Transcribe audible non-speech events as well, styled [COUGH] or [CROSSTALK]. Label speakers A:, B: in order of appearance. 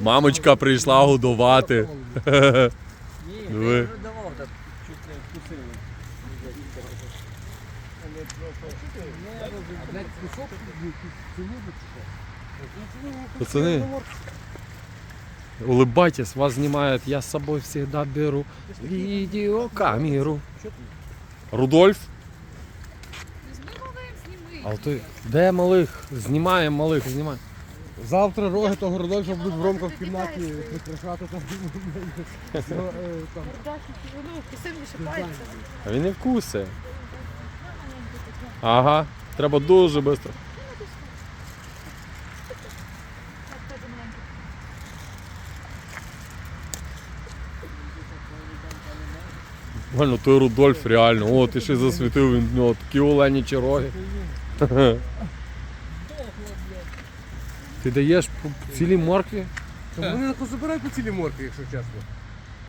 A: Мамочка прийшла годувати.
B: Ні, не?
A: Пацани, улыбайтесь, вас снимают. Я с собой всегда беру видеокамеру. Рудольф? А ти де малих? Знімаємо малих, знімаємо.
C: Завтра роги того Родольфа будуть в ромках в кімнаті прикрашати там. Все, е, там.
D: Ну.
A: А він не вкусе. Ага, треба дуже швидко. Реально, той Рудольф реально. О, ти ще засвітив, він в нього такі оленячі роги. [LAUGHS] Ти даєш по цілій моркві?
C: Вони забирають по цілій морки, якщо чесно.